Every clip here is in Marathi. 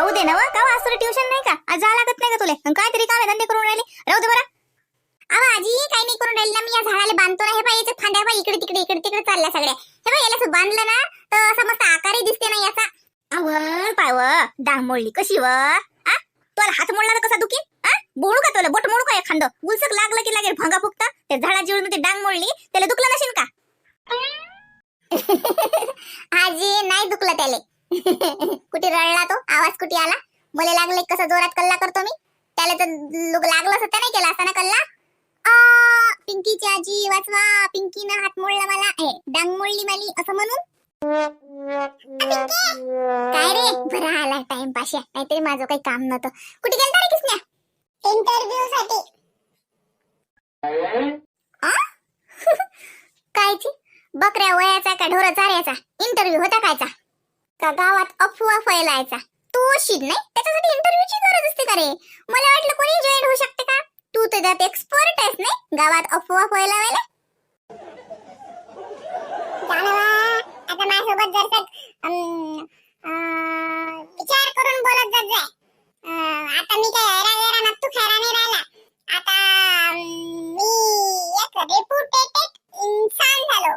राहू दे ना वा. का आज ट्युशन नाही का? आज जा लागत नाही का तुला? अन काहीतरी काम आहे धंदे करून राहिले? राहू दे बरं. अहो आजी काही नाही करून राहिली ना मी. या झाडाला बांधतो ना. हे बाई याच्या फांद्या बाई इकडे तिकडे इकडे तिकडे चालल्या सगळ्या. हे बाई याला बांधलं ना तर असं मस्त आकारही दिसते ना याचा. अव पाय व. डांग मोडली कशी व? आ? तुला हात मोडला तर कसा दुखी आ? बोळू का तुला? बोट मोडू का एखादं? गुलसक लागलं की लागेल भंगा फुकता. त्या झाडा जीवन ती डांग मोडली त्याला दुखलं नसेल का? आजी नाही दुखलं त्याला. कुठे रडला तो? आवाज कुठे आला? मला लागले कसा जोरात कल्ला करतो मी? त्याला तर लुग लागलं असं नाही केला असताना कल्ला? आ, पिंकीची आजी वाचवा पिंकीनं हात मोडला मला. ए, डांग मोडली माली असं म्हणून? काय रे? बरा आला टाइम पाशी नाहीतरी माझं काही काम नव्हतं. कुठे गेलता रे किसन्या? इंटरव्ह्यू साठी. कायची? बकऱ्या वयाचा का ढोरा चाऱ्याचा? इंटरव्ह्यू होता कायचा? का गावात अफवा फैलायचा. तू शिद नाही त्याच्यासाठी इंटरव्ह्यूची गरज असते का रे? मला वाटलं कोणी जॉईन होऊ शकते का? तू तर त्यात एक्सपर्ट आहेस नाही गावात अफवा फैलावायला. आता माझ्यासोबत जर विचार करून बोलत जात जाय. आता मी काय ऐरा गैरा खैरा नाही राहिला. आता मी एक रेप्युटेटेड इन्सान झालो.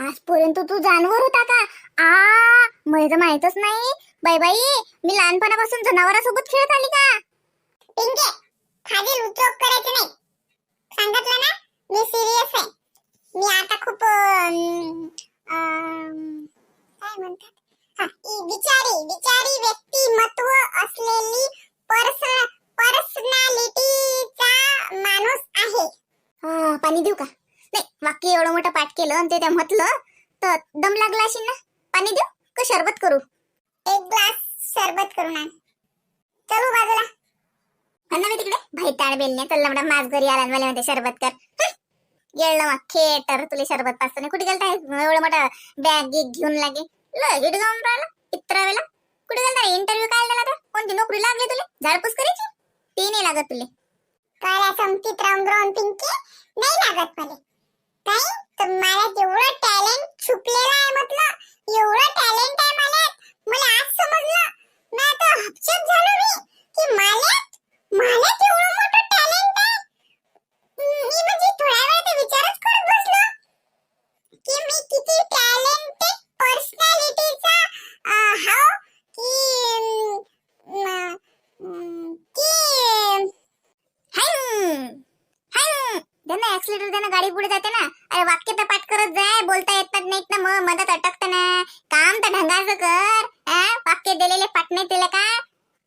आजपर्यंत तू जानवर होता का? आ मला माहितच नाही. बाई बाई मी लहानपणापासून जनावरांसोबत खेळत आली का? पिंके खालील उद्योग करायचे नाही. सांगितलं ना? मी सिरियस आहे. मी आता खूप काय म्हणतात? हा, विचारी विचारी व्यक्तिमत्व असलेली पर्स पर्सनॅलिटीचा माणूस आहे. हा, पाणी देऊ का? नाही वाक्य एवढं मोठं पाठ केलं आणि ते त्या म्हटलं तर दम लागला असेल ना? पाणी देऊ का शरबत करू? एक ग्लास शरबत करून आण. चलो हो बाजूला. म्हणा मी तिकडे. भाई ताळ बेलने चल म्हणा माझ घरी आला मला म्हणते शरबत कर. गेलं मग. खेटर तुला शरबत पाचतो कुठे गेलता एवढं मोठा बॅग घेऊन लागे. लगेच जाऊन राहिला. इतरा वेळेला. कुठे गेलता? इंटरव्ह्यू काय झाला तर कोणती नोकरी लागली तुला? झाडपूस करायची? ती नाही लागत तुले. काय संगतीत राहून ग्राउंड पिंकी? नाही लागत मला. काय तर मला तेवढं टॅलेंट छुपलेलं आहे म्हटलं एवढं टॅलेंट आहे मला मला आज समजलं मी आता हपचप झालो मी की मला मला तेवढं मोठं टॅलेंट आहे मी म्हणजे थोड्या वेळ तर विचारच करत बसलो की मी किती टॅलेंटेड पर्सनॅलिटीचा हाव की अं, अं, की हाय हाय त्यांना ऍक्सिलेटर त्यांना गाडी पुढे जाते ना अरे वाक्य तर पाठ करत जाय बोलता येतात नाहीत ना मग मधात अटकत ना. काम तर ढंगाचं कर हा? वाक्य दिलेले नाही दिलं का?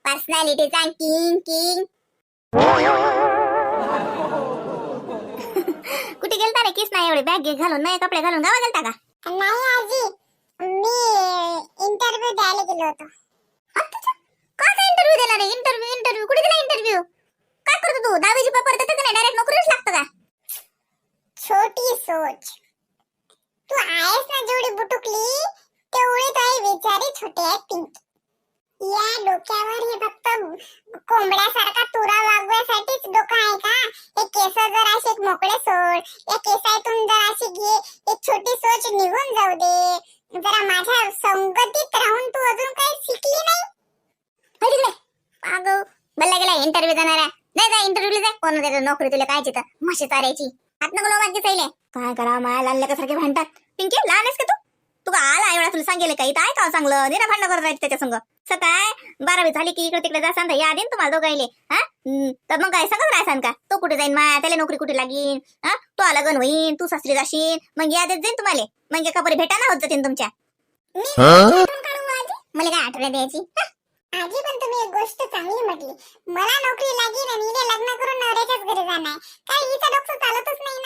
पर्सनॅलिटीचा किंग किंग कुठे गेलता रे किस नाही एवढे बॅग घालून? नाही कपडे घालून गावा गेलता का? नाही आजी मी इंटरव्ह्यू द्यायला गेलो होतो. काय इंटरव्ह्यू दिला रे? इंटरव्ह्यू इंटरव्ह्यू कुठे दिला इंटरव्ह्यू काय करतो तू? दहावीची पेपर देतो का नाही. डायरेक्ट नोकरीच लागतं का? छोटी सोच. जेवढी बुटुकली तेवढी काही विचारी छोटे आहे पिंकी या डोक्यावर हे फक्त कोंबड्यासारखा तुरा वागवायसाठीच डोकं आहे का? हे केस जर असे मोकळे सोड. या केसातून जर अशी घे एक छोटी सोच निघून जाऊ दे. जरा माझ्या संगतीत राहून तू अजून काही शिकली नाही? हो अगं बल्ला गेला इंटरव्ह्यू देणार आहे नाही जा इंटरव्ह्यू जा. कोण देतो नोकरी तुला काय चित म्हशी चारायची. हात नको माझी सैले काय करा माया लाल सारखे म्हणतात पिंकी लहान आहेस का तू? तू का आला एवढा तुला सांगेल काही काय का चांगलं. निरा भांडण करत राहायचं त्याच्या संग. सकाळ बारावी झाली की इकडे तिकडे जासान या देईन तुम्हाला दोघायले हा? तर मग काय सांगत राहसान का तो कुठे जाईन माया? त्याला नोकरी कुठे लागीन? हा? तो लग्न होईन तू सासरी जाशील मग या देत जाईन तुम्हाला. मग एका परी भेटा ना होत जातील तुमच्या. मला काय आठवड्या द्यायची? आजी पण तुम्ही एक गोष्ट चांगली म्हटली. मला नोकरी लागेल आणि लग्न करून नवऱ्याच्याच घरी जाणार. काय हिचं डोकं चालतच नाही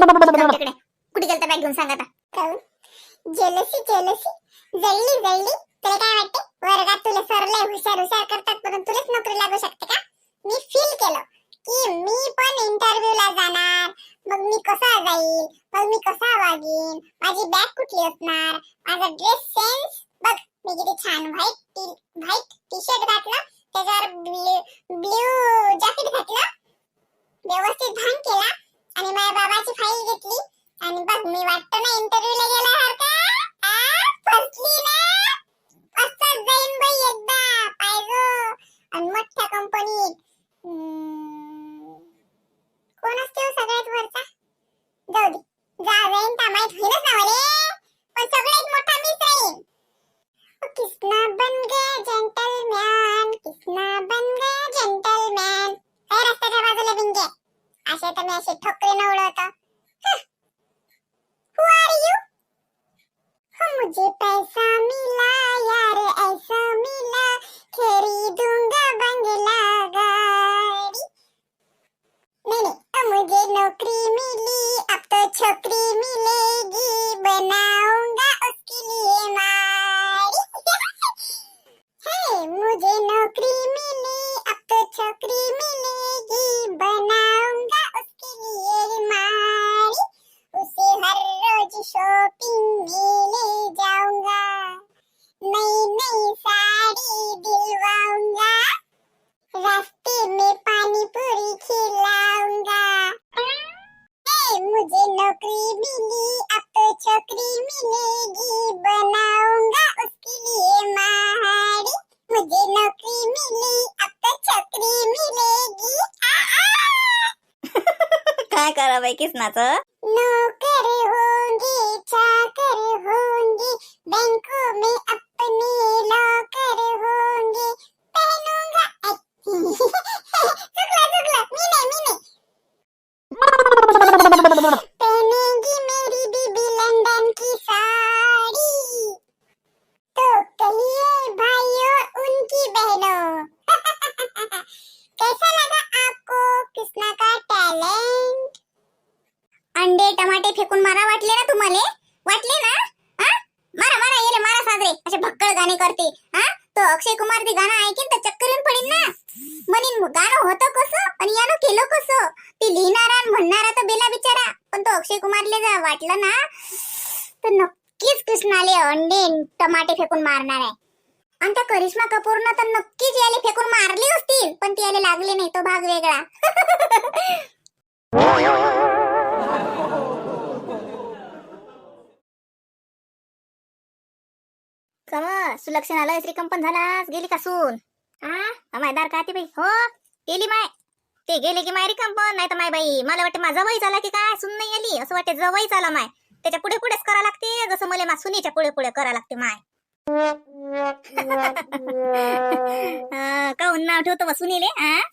तिकडे कुठे गेलता बॅग घेऊन सांगा आता. जेलसी जेलसी जळली जळली. तुला काय वाटते? वर्गात तुला लय हुशार हुशार करतात म्हणून तुलाच नोकरी लागू शकते का? मी फील केलं की मी पण इंटरव्ह्यू ला जाणार. मग मी कसा जाईल? मग मी कसा वागेन? माझी बॅग कुठली असणार? माझा ड्रेस सेन्स बघ मी किती छान व्हाईट व्हाईट टी शर्ट घातलं. त्याच्यावर ब्ल्यू जॅकेट घातलं. व्यवस्थित आणि माझ्या बाबाची फाईल घेतली. आणि बघ मी वाटतं ना इंटरव्ह्यू गेला हर का ना. जाईन एकदा पाहिजे. आणि मोठ्या कंपनीत कोण असते सगळ्यात वरचा? जाऊ दे. जा जाईन माहीत होईलच ना पण सगळ्यात मोठा असे तर मी असे ठोकरे काय नाचं ना तर नक्कीच कृष्णाले अंडे टमाटे फेकून मारणार आहे. आणि त्या करिश्मा कपूरनं तर नक्कीच याले फेकून मारली असतील पण ती याले लागले नाही तो भाग वेगळा. कम सुलक्षण आलं श्रीकंपन झालास गेली का सून? हा माय दार का ती बाई? हो गेली माय. ते गेले की माय रिकंपन नाही तर माय बाई मला वाटतं माझा जवळ झाला की काय सून नाही आली असं वाटतं जवळ झाला माय. त्याच्या पुढे पुढेच करा लागते. जसं मला मा सुनीच्या पुढे पुढे करा लागते माय. काऊन नाव ठेवतो बा सुनीले?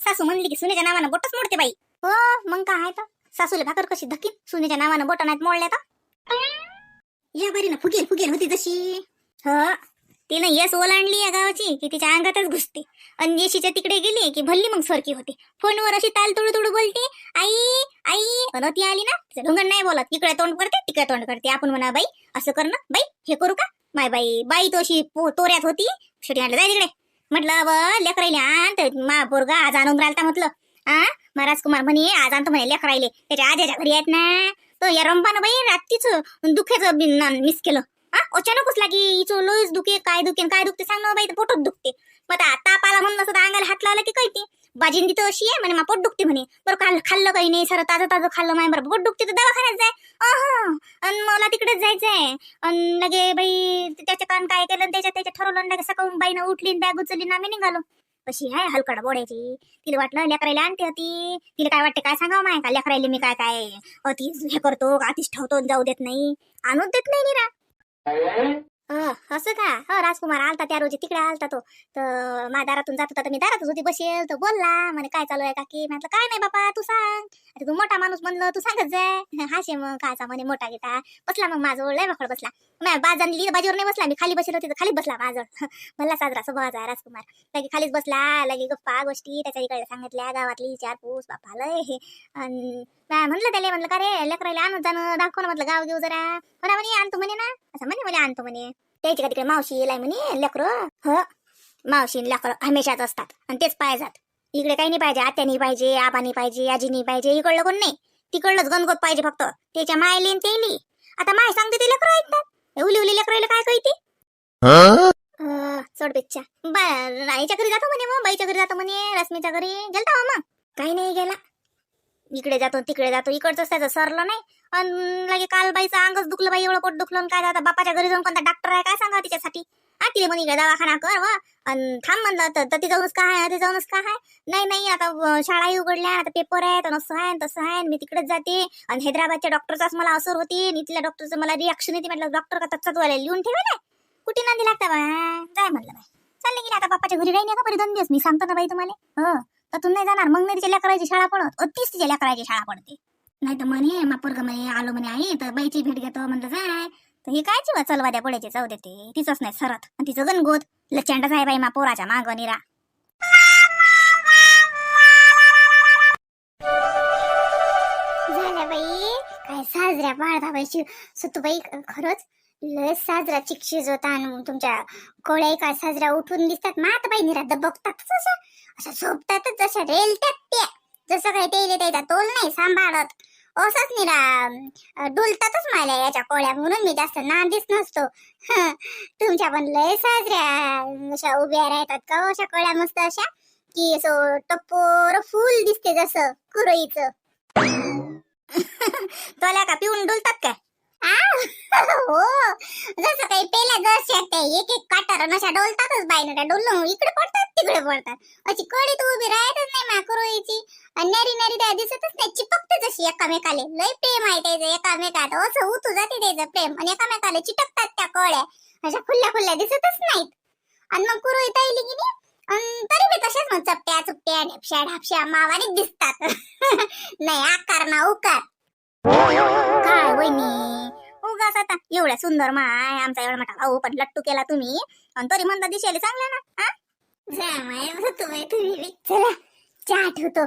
सासू म्हणली की सुनेच्या नावानं बोटच मोडते बाई. हो मग काय आहे तर? सासूले भाकर कशी धकीन सुनेच्या नावानं बोट नाहीत मोडले तर? या बारीनं फुगेल फुगेल होती जशी. ह तिनं यस ओलांडली या गावाची की तिच्या अंगातच घुसते. आणि येशीच्या तिकडे गेली की भल्ली मग सरकी होते. फोनवर अशी ताल तुडू तुडू बोलते आई आई. अन ती आली ना तिचं ढोंगण नाही बोलत. इकडे तोंड करते तिकडे तोंड करते. आपण म्हणा बाई असं कर ना बाई हे करू का? माय बाई बाई तो अशी पो- तोऱ्यात होती. शेवटी आणलं जाय तिकडे. म्हटलं व लेकरायले आण मा पोरगा आज आणून राहिलता म्हटलं. आ? महाराज कुमार म्हणे आज आणतो म्हणे लेकरायले. त्याच्या आज्याच्या घरी आहेत ना. तो या रंपानं बाई रात्रीच दुख्याचं मिस केलं. हा? अचानकच लागी हिचं लोईच दुखे काय दुखे काय दुखते सांग ना हो बाई तर पोटच दुखते. मग ताप आला म्हणून असं अंगाला हात लावला की कळते. बाजीन तिथं अशी आहे म्हणे मा पोट दुखते म्हणे. बरं काल खाल्लं काही नाही सर ताजं ताजं खाल्लं माय बरं पोट दुखते तर दवाखान्यात जाय. अन मला तिकडेच जायचंय. अन लगे बाई त्याच्या कारण काय केलं त्याच्या त्याच्या ठरवलं लगे सकाळून बाईनं उठली बॅग उचलली ना मी निघालो. कशी आहे हलकड बोडायची? तिला वाटलं लेकरायला आणते होती तिला काय वाटते काय सांगावं माय? का लेकरायला मी काय काय अति हे करतो का अतिच ठेवतो जाऊ देत नाही. आणूच देत नाही निरा. असं का? हो राजकुमार आलता त्या रोजी तिकडे आलता तो. तर माझ्या दारातून जात होता तर मी दारातच होती बसेल तर बोलला. म्हणे काय चालू आहे काकी? म्हटलं काय नाही बापा तू सांग. आता तू मोठा माणूस म्हणलं तू सांगत जाय. हाशे मग कायचा म्हणे मोठा घेता बसला मग माझं लय बखड बसला. मी बाज बाजीवर नाही बसला मी खाली बसेल होती खाली बसला माझं. मला साजरा स्वभावाचा आहे राजकुमार. लगे खालीच बसला लगे गप्पा गोष्टी त्याच्या इकडे सांगितल्या गावातली चार पूस बापा लय हे. अन म्हणलं त्याला म्हणलं का रे लेकरायला आणून जाणं दाखव ना म्हटलं गाव घेऊ जरा. म्हणा म्हणे? आणतो म्हणे ना. असं म्हणे म्हणे आणतो म्हणे. त्याची का तिकडे मावशी येलाय म्हणे लेकरं? ह. मावशी लेकर लेकरं हमेशाच असतात आणि तेच पाहिजात इकडे काही नाही पाहिजे आत्यानी पाहिजे आबानी पाहिजे आजी नाही पाहिजे इकडलं कोण नाही. तिकडलंच गणगोत पाहिजे फक्त. त्याच्या मायली आणि तेली आता माय सांगते ते लेकरं ऐकतात उली उली लेकरायला काय कळते? अं, चढ बेच्चा बा राईच्या घरी जातो म्हणे मग बाईच्या घरी जातो म्हणे रश्मीच्या घरी. गेलता हो मग? काही नाही गेला. इकडे जातो तिकडे जातो. इकडचं त्याचं सरलं नाही. आणि लगे काल बाईचं अंगच दुखलं बाई एवढं पोट दुखलं काय आता बापाच्या घरी जाऊन कोणता डॉक्टर आहे? काय सांगा तिच्यासाठी? हा तिला म्हणे इकडे दवाखाना कर व. आणि थांब म्हणलं तर तर ती जाऊनच काय आहे ती जाऊनच काय आहे नाही नाही आता शाळाही उघडल्या आता पेपर आहे तर असं आहे तसं आहे मी तिकडेच जाते. आणि हैदराबादच्या डॉक्टरचाच मला असर होती आणि तिथल्या डॉक्टरचं मला रिॲक्शन येते म्हटलं डॉक्टर का तच्चा तुला लिहून ना. कुठे नांदी लागता बा? जाय म्हणलं बाय चालले गेले आता बापाच्या घरी. नाही का परी दोन दिवस? मी सांगतो ना बाई तुम्हाला. हो. तर तू नाही जाणार. मग नाही तिच्या लेकराची शाळा पडत. अतिच तिच्या करायची शाळा पडते. नाही तर म्हणे मापूर म्हणे आलो म्हणे आई. तर बाईची भेट घेतो. म्हणलं जाय. तर हे काय चिवा चलवाद्या पडायचे चव देते तिचंच नाही सरत. आणि तिचं गणगोत. लचंडच आहे बाई मा पोराच्या माग निरा. झाल्या बाई. काय साजऱ्या पाळता बाई सुतबाई खरंच? लय साजरा चिकशीज होता आणि तुमच्या कोळ्या काय साजरा उठून दिसतात. मात बाई निरा दबकतातच असं असं झोपतातच जशा रेलतात त्या. जसं काही ते तोल नाही सांभाळत. असंच निरा डुलतातच मला याच्या कोळ्या म्हणून मी जास्त नांदीच नसतो. तुमच्या पण लय साजऱ्या अशा उभ्या राहतात का हो अशा कोळ्या मस्त अशा? की असं टप्पोर फुल दिसते जसं कुरईच तोल्या का पिऊन डुलतात काय? हो. जसं काही पेल्या दर्शक ते एक एक काटार नशा डोलतातच बाईनं त्या डोलून. इकडे पडतात तिकडे पडतात. अशी कडी तू उभी राहतच नाही माकुरोईची आणि नरी नरी त्या दिसतच नाही चिपकते जशी एकामेकाले. लय प्रेम आहे त्याचं एकामेकात. असं उतू जाते त्याचं प्रेम. आणि एकामेकाला चिटकतात त्या कळ्या. अशा खुल्ल्या खुल्ल्या दिसतच नाहीत. आणि मग कुरोई तैली की नाही तरी मी तशाच मग चपट्या चुपट्या ढेपश्या ढापश्या मावाने दिसतात. नाही आकार ना उकार. काय वहिनी? उगाच आता एवढ्या सुंदर माय आमचा एवढा मोठा भाऊ पण लट्टू केला तुम्ही. आणि तरी म्हणता दिशाले चांगला ना हा? जा तुम्ही तुम्ही चला चहा ठेवतो.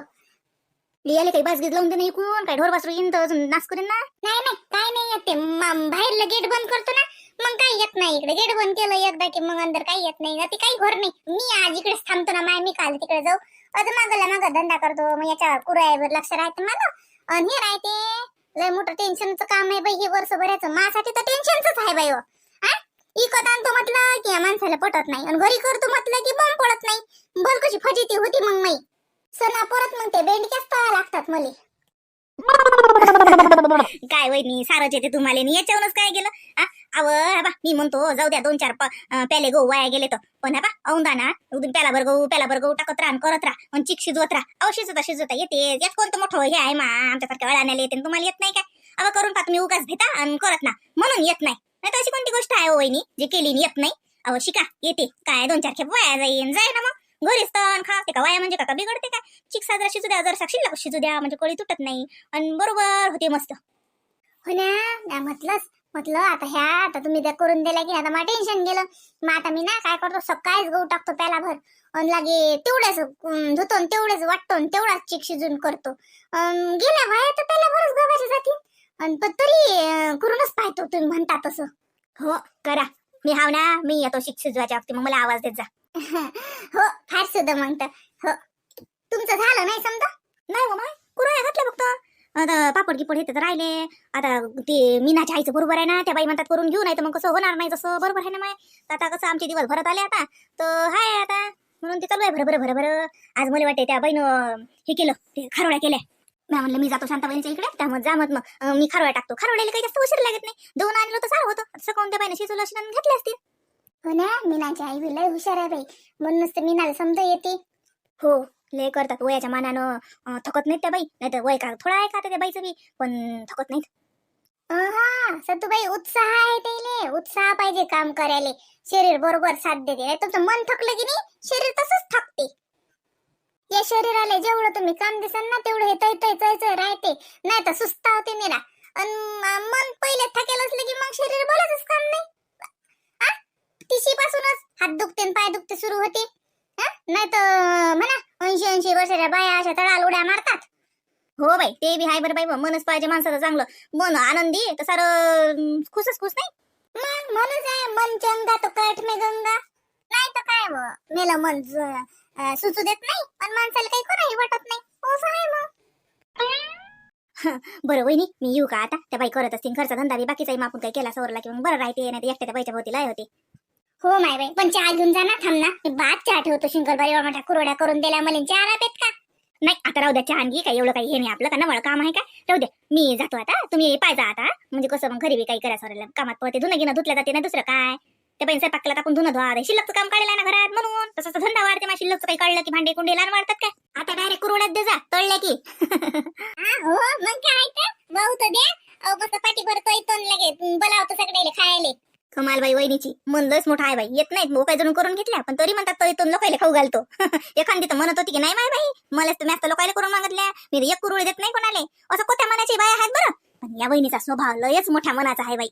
काही बाजगीत लावून नाही कोण काय ढोर बासरू येईन तर अजून नाच करेन ना? नाही नाही काय नाही येत ते. म- बाहेरला गेट बंद करतो ना मग काही येत नाही. इकडे गेट बंद केलं एकदा की मग अंदर काही येत नाही. ना ते काही घर नाही. मी आज इकडेच थांबतो ना माय मी काल तिकडे जाऊ. अजून मागला माग धंदा करतो. मग याच्या कुरायवर लक्ष राहते मला आणि हे राहते लय मोठं टेन्शनचं काम आहे बाई हे वर्षभराचं. माझ्यासाठी तर टेन्शनच आहे बाई हो. इकत आणतो म्हटलं की या माणसाला पटत नाही. आणि घरी करतो म्हटलं की बॉम्ब पडत नाही. बोल कशी फजिती होती मग मी सणा परत मग ते बेंडक्याच तळा लागतात मला. काय वहिनी सारच येते तुम्हाला. याच्यावरच काय गेलं अव बा मी म्हणतो जाऊ द्या दोन चार प्याले गहू वाया गेले तर. पण हा बा औंदा ना उदून प्याला भर गहू प्याला भर गहू टाकत राहा करत राहा. आणि चिक शिजवत राहा. अहो शिजवता शिजवता येते. यात कोणतं मोठं हे आहे मा? आमच्यासारख्या वेळाण्याला येते आणि तुम्हाला येत नाही काय अव करून पा तुम्ही उगाच घेता आणि करत ना. म्हणून येत नाही. नाही तर अशी कोणती गोष्ट आहे वहिनी जे केली येत नाही? अहो शिका येते. काय दोन चार खेप वाया जाईन. जाय ना मग. घरीच तण खा. ते का वाया म्हणजे का बिघडते काय चिक साजरा शिजू द्या जर शिल्लक शिजू द्या म्हणजे कोळी तुटत नाही. आणि बरोबर होते मस्त. हो ना ना म्हटलंच म्हटलं आता ह्या आता तुम्ही त्या करून दिल्या की आता मला टेन्शन गेलं. मग आता मी ना काय करतो सकाळीच गहू टाकतो त्याला भर आणि लागे तेवढ्याच अं, धुतो तेवढेच वाटतो तेवढाच चिक शिजून करतो. गेल्या वाया तर त्याला भरच गव्हाच्या जातील आणि पण तरी करूनच पाहतो तुम्ही म्हणता तसं. हो करा. मी हाव ना मी येतो शिक शिजवायच्या वक्ती मग मला आवाज देत जा. हो फार सुद्धा म्हणतं हो तुमचं झालं नाही समजा? नाही हो माय कुरळ्या घातल्या फक्त. आता पापड गिपड हे तर राहिले. आता ते मीनाच्या आईचं बरोबर आहे ना त्या बाई म्हणतात करून घेऊ नाही तर मग कसं होणार नाही तसं बरोबर आहे ना माय. तर आता कसं आमचे दिवस भरत आले आता. तर हाय आता. म्हणून ते चालू आहे बरं बरं आज मला वाटते त्या बाईनं हे केलं ते खारोड्या केल्या. मी म्हणलं मी जातो शांताबाईंच्या इकडे त्यामुळे जा मग मी खारोड्या टाकतो. खारोड्याला काही जास्त उशीर लागत नाही. दोन आणलं तर सारं होतं. सकाळून त्या बाईने शिजवलं आणि घेतले असतील हो ना मीनाची आई बी लय हुशार आहे बाई. म्हणूनच तर मीनाला समजा येते. हो. लय करतात वयाच्या मानानं थकत नाहीत त्या बाई. नाही तर वय का थोडा आहे का त्या बाईचं बी पण थकत नाहीत. हा सतुबाई उत्साह आहे त्याले. उत्साह पाहिजे काम करायला. शरीर बरोबर साथ देते. नाही तुमचं मन थकलं की नाही शरीर तसंच थकते. या शरीराला जेवढं तुम्ही काम दिसाल ना तेवढं हे तय तय तय तय राहते. नाही तर सुस्ता होते मेरा अन मन पहिले थकेल असले की मग शरीर बोलतच काम नाही. तिशीपासूनच हात दुखते आणि पाय दुखते सुरू होते. नाही तर म्हणा ऐंशी ऐंशी वर्षाच्या बाया अशा तळाल उड्या मारतात. हो बाई ते बी हाय बरं बाई बा, मनच पाहिजे माणसाचं चांगलं. मन आनंदी तर सार खुसच खुश नाही. मग म्हणून आहे मन चंगा तो काठ मे गंगा. नाही तर काय मग मेला मन सुचू देत नाही पण माणसाला काही कोणाही वाटत नाही. असं आहे मग. बरं वहिनी मी येऊ का आता? त्या बाई करत असतील घरचा धंदा बी बाकीचाही मापून काही केला सवरला की मग बरं राहते नाही एकट्या त्या बाईच्या भोवती लय होते. हो माय बाई पण चहा घेऊन जा ना थांब ना. मी भात चहा ठेवतो शिंकरबारी मोठ्या कुरड्या करून दिल्या. मला चहा राहतात का? नाही आता राहू द्या चहा आणखी काही एवढं काही हे नाही आपलं. का नवळ काम आहे का? राहू द्या मी जातो आता. तुम्ही पाहिजे आता. म्हणजे कसं मग घरी बी काही करायचं राहिलं. कामात पळते धुणं घेणं धुतल्या जाते ना दुसरं काय? ते पण स्वयंपाक केला आपण धुणं धुवा. शिल्लकचं काम काढलं ना घरात म्हणून. तसं तर धंदा वाढते. मग शिल्लकचं काही काढलं की भांडे कुंडे लहान वाढतात काय? आता डायरेक्ट कुरवड्यात दे जा. तळले की. हो मग काय तर. भाऊ तर द्या. अहो मस्त इथून लगे बोलावतो सगळे खायले. कमाल वहिनीची. मन लयच मोठा आहे बाई. येत नाहीत मोकाय जणून करून घेतल्या पण तरी म्हणतात तळीतून लोकायला खाऊ घालतो. एखादी तर म्हणत होती की नाही माय बाई मला तुम्ही आता लोकायला करून मागितल्या. मी एक कुरुळ देत नाही कोणाला. असं कोत्या मनाची बाई आहेत बरं. पण या वहिनीचा स्वभाव लयच मोठ्या मनाचा आहे बाई.